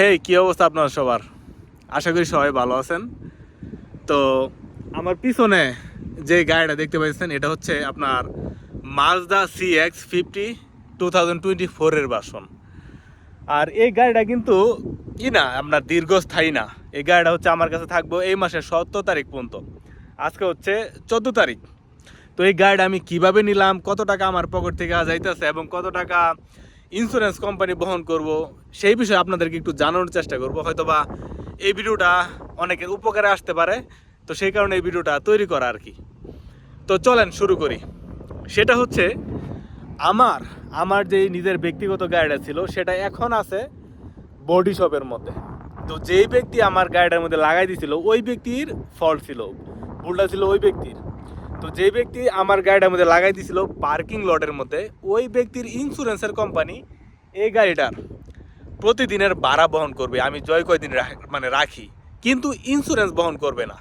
হে কি অবস্থা আপনার সবার? আশা করি সবাই ভালো আছেন। তো আমার পিছনে যে গাড়িটা দেখতে পাচ্ছেন, এটা হচ্ছে আপনার Mazda C X fifty two thousand twenty ফোরের বাসন আর এই গাড়িটা কিন্তু কি না, আপনার দীর্ঘস্থায়ী না। এই গাড়িটা হচ্ছে আমার কাছে থাকব এই মাসের সতেরো তারিখ পর্যন্ত। আজকে হচ্ছে চোদ্দ তারিখ। তো এই গাড়িটা আমি কীভাবে নিলাম, কত টাকা আমার পকেট থেকে যাইতেছে এবং কত টাকা ইন্স্যুরেন্স কোম্পানি বহন করব, সেই বিষয়ে আপনাদেরকে একটু জানানোর চেষ্টা করব। হয়তোবা এই ভিডিওটা অনেকের উপকারে আসতে পারে, তো সেই কারণে এই ভিডিওটা তৈরি করা আর কি। তো চলেন শুরু করি। সেটা হচ্ছে, আমার আমার যে নিজের ব্যক্তিগত গাড়িটা ছিল, সেটা এখন আছে বডি শপের মধ্যে। তো যেই ব্যক্তি আমার গাড়িটার মধ্যে লাগাই দিয়েছিল ওই ব্যক্তির ফল্ট ছিল। ভুলটা ছিল ওই ব্যক্তির। তো যে ব্যক্তি আমার গাড়িটার মধ্যে লাগাই দিছিল পার্কিং লটের মধ্যে, ওই ব্যক্তির ইন্স্যুরেন্সের কোম্পানি এই গাড়িটার প্রতিদিনের ভাড়া বহন করবে। আমি জয় কয়দিন মানে রাখি, কিন্তু ইন্স্যুরেন্স বহন করবে না।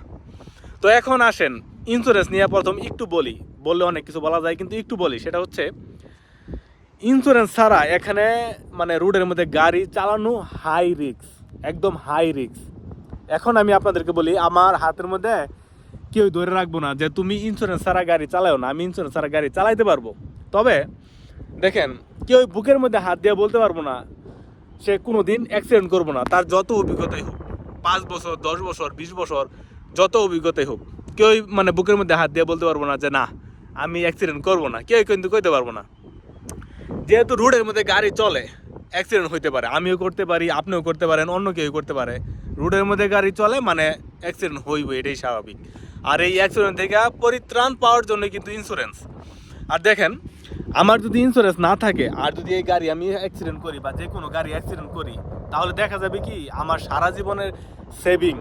তো এখন আসেন ইন্স্যুরেন্স নিয়ে প্রথম একটু বলি। বললে অনেক কিছু বলা যায়, কিন্তু একটু বলি। সেটা হচ্ছে ইন্স্যুরেন্স ছাড়া এখানে মানে রোডের মধ্যে গাড়ি চালানো হাই রিক্স একদম হাই রিক্স এখন আমি আপনাদেরকে বলি, আমার হাতের মধ্যে কেউ ধরে রাখব না যে তুমি ইন্স্যুরেন্স ছাড়া গাড়ি চালাও না, আমি ইন্স্যুরেন্স ছাড়া গাড়ি চালাইতে পারব। তবে দেখেন কেউ বুকের মধ্যে হাত দিয়ে বলতে পারব না, সে কোনো দিন অ্যাক্সিডেন্ট করব না, তার যত অভিজ্ঞতাই হোক, পাঁচ বছর, দশ বছর, বিশ বছর, যত অভিজ্ঞতাই হোক কেউ মানে বুকের মধ্যে হাত দিয়ে বলতে পারব না যে না, আমি অ্যাক্সিডেন্ট করব না কেউ কিন্তু কইতে পারব না। যেহেতু রোডের মধ্যে গাড়ি চলে অ্যাক্সিডেন্ট হইতে পারে, আমিও করতে পারি, আপনিও করতে পারেন, অন্য কেউ করতে পারে। রোডের মধ্যে গাড়ি চলে মানে অ্যাক্সিডেন্ট হইবে, এটাই স্বাভাবিক। আর এই অ্যাক্সিডেন্ট থেকে পরিত্রাণ পাওয়ার জন্য কিন্তু ইন্স্যুরেন্স আর দেখেন, আমার যদি ইন্স্যুরেন্স না থাকে, আর যদি এই গাড়ি আমি অ্যাক্সিডেন্ট করি বা যে কোনো গাড়ি অ্যাক্সিডেন্ট করি, তাহলে দেখা যাবে কি, আমার সারা জীবনের সেভিং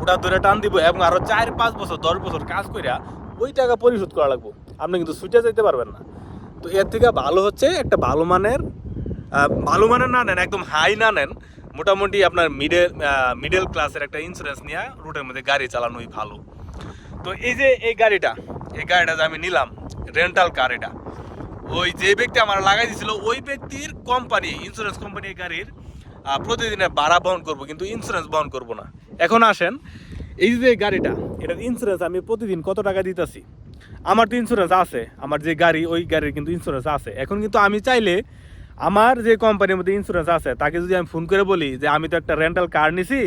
ওটা ধরে টান দিব এবং আরও চার, পাঁচ বছর, দশ বছর কাজ করিয়া ওই টাকা পরিশোধ করা লাগবো। আপনি কিন্তু ছুটে যেতে পারবেন না। তো এর থেকে ভালো হচ্ছে একটা ভালো মানের ভালো মানের না নেন, একদম হাই না নেন, মোটামুটি আপনার মিডল মিডল ক্লাসের একটা ইন্স্যুরেন্স নিয়ে রুটের মধ্যে গাড়ি চালানোই ভালো। তো এই যে এই গাড়িটা এই গাড়িটা যে আমি নিলাম রেন্টাল কার এটা ওই যে ব্যক্তি আমার লাগাই দিয়েছিল ওই ব্যক্তির কোম্পানি ইন্স্যুরেন্স কোম্পানি এই গাড়ির আহ, প্রতিদিনের ভাড়া বহন করব কিন্তু ইন্স্যুরেন্স বহন করব না। এখন আসেন এই যে গাড়িটা এটার ইন্স্যুরেন্স আমি প্রতিদিন কত টাকা দিতেছি? আমার তো ইন্স্যুরেন্স আছে আমার যে গাড়ি ওই গাড়ির কিন্তু ইন্স্যুরেন্স আছে। এখন কিন্তু আমি চাইলে আমার যে কোম্পানির মধ্যে ইন্স্যুরেন্স আছে তাকে যদি আমি ফোন করে বলি যে আমি তো একটা রেন্টাল কার নিছি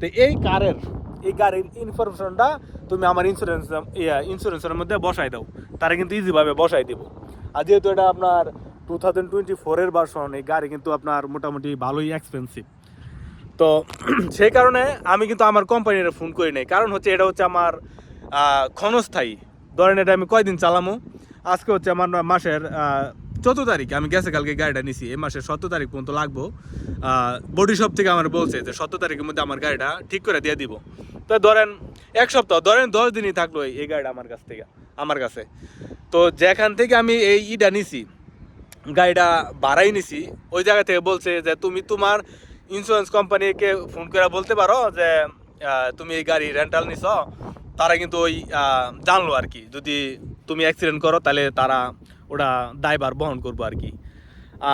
তো এই কারের এই গাড়ির ইনফরমেশনটা তুমি আমার ইন্স্যুরেন্স ইন্স্যুরেন্সের মধ্যে বসাই দাও। তারা কিন্তু ইজিভাবে বসাই দিব। আর যেহেতু এটা আপনার টু থাউজেন্ড টোয়েন্টি ফোরের ভার্সন এই গাড়ি কিন্তু আপনার মোটামুটি ভালোই এক্সপেন্সিভ তো সেই কারণে আমি কিন্তু আমার কোম্পানির ফোন করি নাই। কারণ হচ্ছে এটা হচ্ছে আমার ক্ষণস্থায়ী। ধরেন এটা আমি কয়দিন চালামো? আজকে হচ্ছে আমার মাসের চোদ্দ তারিখ, আমি গেছে কালকে গাড়িটা নিছি, এই মাসের সতেরো তারিখ পর্যন্ত লাগবো। বডি শপ থেকে আমার বলছে যে সতেরো তারিখের মধ্যে আমার গাড়িটা ঠিক করে দিয়ে দিব। তো ধরেন, এক সপ্তাহ, ধরেন দশ দিনই থাকল এই- গাড়িটা আমার কাছ থেকে, আমার কাছে। তো যেখান থেকে আমি এই ইটা নিছি, গাড়িটা ভাড়াই নিছি, ওই জায়গা থেকে বলছে যে তুমি তোমার ইন্স্যুরেন্স কোম্পানিকে ফোন করে বলতে পারো যে তুমি এই গাড়ি রেন্টাল নিছ, তারা কিন্তু ওই জানলো আর কি। যদি তুমি অ্যাক্সিডেন্ট করো, তাহলে তারা ওটা দায়বার বহন করব আর কি।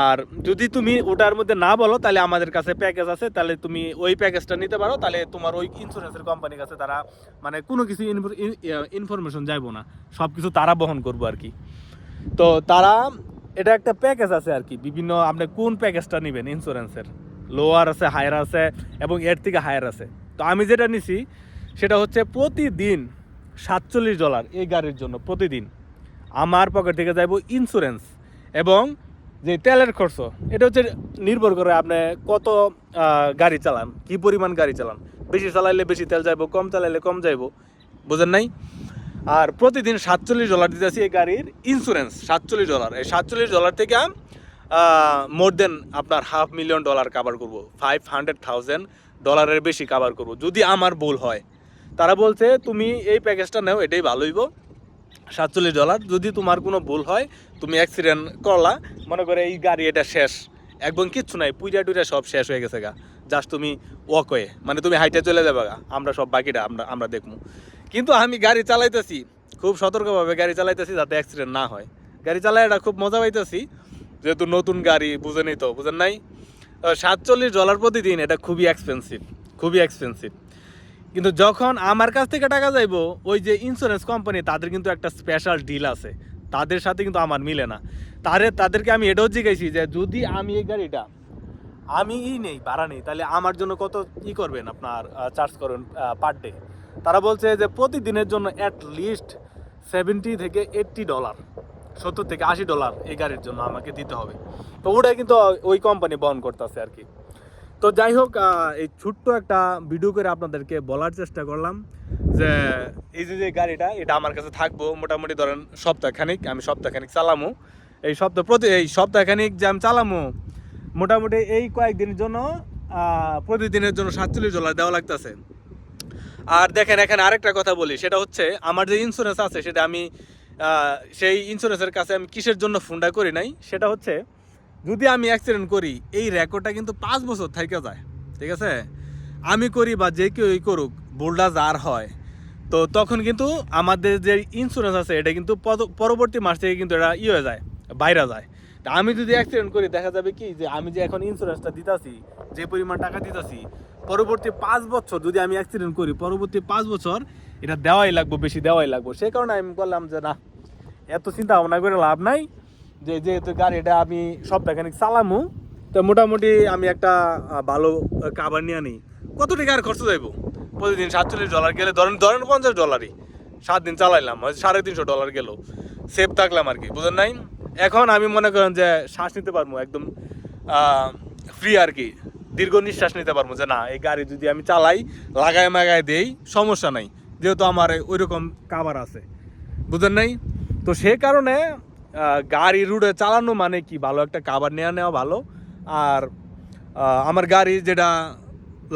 আর যদি তুমি ওটার মধ্যে না বলো, তাহলে আমাদের কাছে প্যাকেজ আছে, তাহলে তুমি ওই প্যাকেজটা নিতে পারো, তাহলে তোমার ওই ইন্স্যুরেন্সের কোম্পানির কাছে তারা মানে কোনো কিছু ইনফরমেশন যাইবো না। সব কিছু তারা বহন করব আর কি। তো তারা, এটা একটা প্যাকেজ আছে আর কি। বিভিন্ন আপনি কোন প্যাকেজটা নেবেন ইন্স্যুরেন্সের লোয়ার আছে হায়ার আছে, এবং এর থেকে হায়ার আছে। তো আমি যেটা নিছি, সেটা হচ্ছে প্রতিদিন সাতচল্লিশ ডলার এই গাড়ির জন্য, প্রতিদিন। আমার পকেট থেকে যাইব ইন্স্যুরেন্স এবং যে তেলের খরচ, এটা হচ্ছে নির্ভর করে আপনি কত গাড়ি চালান, কি পরিমাণ গাড়ি চালান। বেশি চালাইলে বেশি তেল যাইব, কম চালাইলে কম যাইব। বোঝেন নাই? আর প্রতিদিন সাতচল্লিশ ডলার দিতে দিতেছি এই গাড়ির ইন্স্যুরেন্স সাতচল্লিশ ডলার এই সাতচল্লিশ ডলার থেকে মোর দেন আপনার হাফ মিলিয়ন ডলার কাভার করব। ফাইভ হান্ড্রেড থাউজেন্ড ডলারের বেশি কাভার করব, যদি আমার ভুল হয়। তারা বলছে, তুমি এই প্যাকেজটা নেও, এটাই ভালো হইব। সাতচল্লিশ ডলার। যদি তোমার কোনো ভুল হয়, তুমি অ্যাক্সিডেন্ট করলা, মনে করে এই গাড়ি এটা শেষ। একদম কিচ্ছু নাই পুজা টুজা সব শেষ হয়ে গেছে গা। জাস্ট তুমি ওয়াক হয়ে মানে তুমি হাইটে চলে যাবে গা। আমরা সব বাকিটা আমরা আমরা দেখব। কিন্তু আমি গাড়ি চালাইতেছি, খুব সতর্কভাবে গাড়ি চালাইতেছি যাতে অ্যাক্সিডেন্ট না হয়। গাড়ি চালাই এটা খুব মজা পাইতেছি, যেহেতু নতুন গাড়ি বুঝেনি তো বুঝেন নাই? সাতচল্লিশ ডলার প্রতিদিন, এটা খুবই এক্সপেন্সিভ খুবই এক্সপেন্সিভ কিন্তু যখন আমার কাছ থেকে টাকা যাইবো, ওই যে ইন্স্যুরেন্স কোম্পানি তাদের কিন্তু একটা স্পেশাল ডিল আছে। তাদের সাথে কিন্তু আমার মিলে না। তারে, তাদেরকে আমি এটাও জিজ্ঞাসি যে, যদি আমি এই গাড়িটা, আমি ই নেই, ভাড়া নেই, তাহলে আমার জন্য কত ই করবেন আপনার চার্জ করবেন পার ডে তারা বলছে যে, প্রতিদিনের জন্য অ্যাট লিস্ট সেভেন্টি থেকে এইট্টি ডলার সত্তর থেকে আশি ডলার এই গাড়ির জন্য আমাকে দিতে হবে। তো ওটাই কিন্তু ওই কোম্পানি বহন করতেছে আর কি। তো যাই হোক এই ছোট্ট একটা ভিডিও করে আপনাদেরকে বলার চেষ্টা করলাম যে, এই যে যে গাড়িটা, এটা আমার কাছে থাকব। মোটামুটি ধরেন সপ্তাহখানিক, আমি সপ্তাহখানিক চালামো। এই সপ্তাহ প্রতি, এই সপ্তাহখানিক যে আমি চালামো, মোটামুটি এই কয়েকদিনের জন্য প্রতিদিনের জন্য সাতচল্লিশ ডলার দেওয়া লাগতেছে। আর দেখেন, এখানে আরেকটা কথা বলি, সেটা হচ্ছে আমার যে ইন্স্যুরেন্স আছে, সেটা আমি সেই ইন্স্যুরেন্সের কাছে আমি কিসের জন্য ফোনটা করি নাই, সেটা হচ্ছে যদি আমি অ্যাক্সিডেন্ট করি, এই রেকর্ডটা কিন্তু পাঁচ বছর থেকে যায়, ঠিক আছে? আমি করি বা যে কেউই করুক বোল্ডা যার হয়, তো তখন কিন্তু আমাদের যে ইন্স্যুরেন্স আছে, এটা কিন্তু পরবর্তী মাস থেকে কিন্তু এটা ই হয়ে যায়, বাইরে যায়। তা আমি যদি অ্যাক্সিডেন্ট করি, দেখা যাবে কি যে আমি যে এখন ইন্স্যুরেন্সটা দিতাছি, যে পরিমাণ টাকা দিতাছি, পরবর্তী পাঁচ বছর যদি আমি অ্যাক্সিডেন্ট করি, পরবর্তী পাঁচ বছর এটা দেওয়াই লাগবে, বেশি দেওয়াই লাগবে। সেই কারণে আমি বললাম যে না, এত চিন্তা ভাবনা করে লাভ নাই। যে যেহেতু গাড়িটা আমি সপ্তাহখানিক চালামু, তো মোটামুটি আমি একটা ভালো কাবার নিয়ে নিই কত টাকা আর খরচ যাইব প্রতিদিন সাতচল্লিশ ডলার গেলে, ধরেন ধরেন পঞ্চাশ ডলারই সাত দিন চালাইলাম সাড়ে তিনশো ডলার গেল। সেফ থাকলাম আর কি, বুঝেন নাই? এখন আমি মনে করেন যে শ্বাস নিতে পারব, একদম ফ্রি আর কি। দীর্ঘ নিঃশ্বাস নিতে পারব যে না, এই গাড়ি যদি আমি চালাই, লাগায় মাগায় দেই, সমস্যা নাই। যেহেতু আমার ওই রকম কাবার আছে, বুঝেন নাই? তো সে কারণে গাড়ি রুটে চালানো মানে কি? ভালো একটা কাবার নেওয়া নেওয়া ভালো। আর আমার গাড়ি যেটা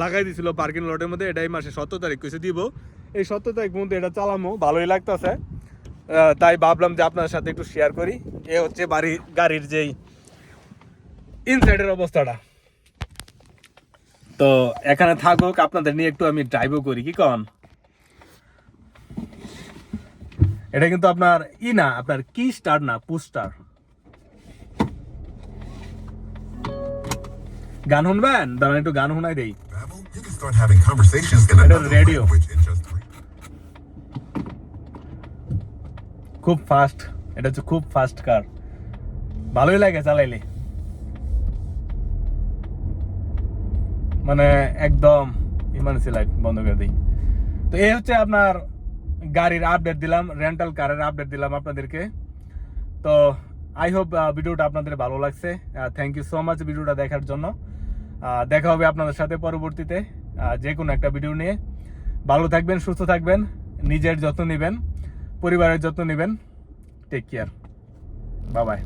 লাগাই দিছিল পার্কিং লটের মধ্যে, এটাই মাসে সতেরো তারিখ কিছু দিব। এই সতেরো তারিখ মধ্যে এটা চালামো, ভালোই লাগতেছে। তাই ভাবলাম যে আপনার সাথে একটু শেয়ার করি। এ হচ্ছে বাড়ি, গাড়ির যেই ইনসাইডের অবস্থাটা। তো এখানে থাকুক, আপনাদের নিয়ে একটু আমি ড্রাইভও করি, কি কন? এটা কিন্তু আপনার ই না আপনার কি স্টার না পুস্টার গান শুনবেন? দাঁড়ান একটু গান শোনাই দেই। Three. খুব ফাস্ট এটা হচ্ছে খুব ফাস্ট কার ভালোই লাগে চালাইলে। মানে একদম ইমার্জেন্সি লাইট বন্ধ করে দিই। তো এই হচ্ছে আপনার গাড়ির আপডেট দিলাম রেন্টাল কারের আপডেট দিলাম আপনাদেরকে। তো আই হোপ ভিডিওটা আপনাদের ভালো লাগছে। থ্যাংক ইউ সো মাচ ভিডিওটা দেখার জন্য। দেখা হবে আপনাদের সাথে পরবর্তীতে যে কোনো একটা ভিডিও নিয়ে। ভালো থাকবেন, সুস্থ থাকবেন, নিজের যত্ন নেবেন, পরিবারের যত্ন নেবেন। টেক কেয়ার বাবাই